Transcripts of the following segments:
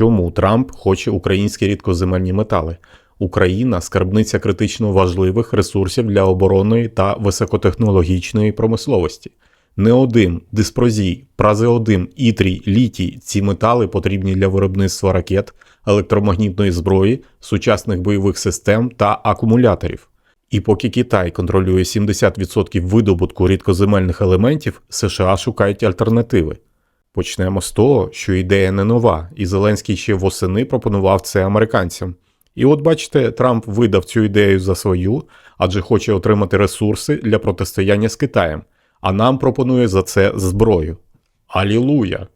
Чому Трамп хоче українські рідкоземельні метали? Україна скарбниця критично важливих ресурсів для оборонної та високотехнологічної промисловості. Неодим, диспрозій, празеодим, ітрій, літій ці метали потрібні для виробництва ракет, електромагнітної зброї, сучасних бойових систем та акумуляторів. І поки Китай контролює 70% видобутку рідкоземельних елементів, США шукають альтернативи. Почнемо з того, що ідея не нова, і Зеленський ще восени пропонував це американцям. І от бачите, Трамп видав цю ідею за свою, адже хоче отримати ресурси для протистояння з Китаєм, а нам пропонує за це зброю. Алілуя!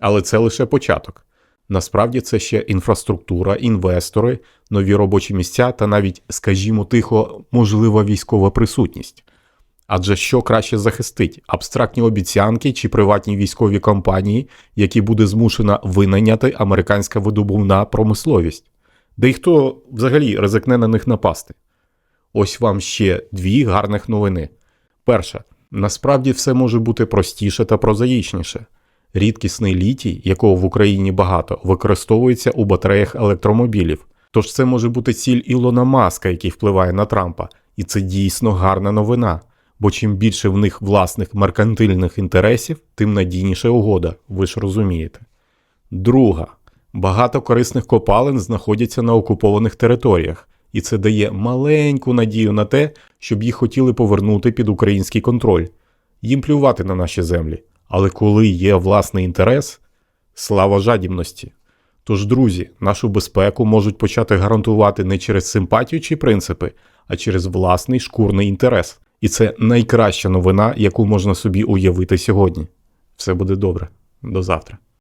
Але це лише початок. Насправді це ще інфраструктура, інвестори, нові робочі місця та навіть, скажімо тихо, можлива військова присутність. Адже що краще захистить абстрактні обіцянки чи приватні військові компанії, які буде змушена винайняти американська видобувна промисловість, де й хто взагалі ризикне на них напасти. Ось вам ще дві гарних новини. Перша, насправді все може бути простіше та прозаїчніше. Рідкісний літій, якого в Україні багато, використовується у батареях електромобілів. Тож це може бути ціль Ілона Маска, який впливає на Трампа, і це дійсно гарна новина. Бо чим більше в них власних меркантильних інтересів, тим надійніша угода, ви ж розумієте. Друга. Багато корисних копалин знаходяться на окупованих територіях, і це дає маленьку надію на те, щоб їх хотіли повернути під український контроль. Їм плювати на наші землі. Але коли є власний інтерес, слава жадібності. Тож, друзі, нашу безпеку можуть почати гарантувати не через симпатію чи принципи, а через власний шкурний інтерес. І це найкраща новина, яку можна собі уявити сьогодні. Все буде добре. До завтра.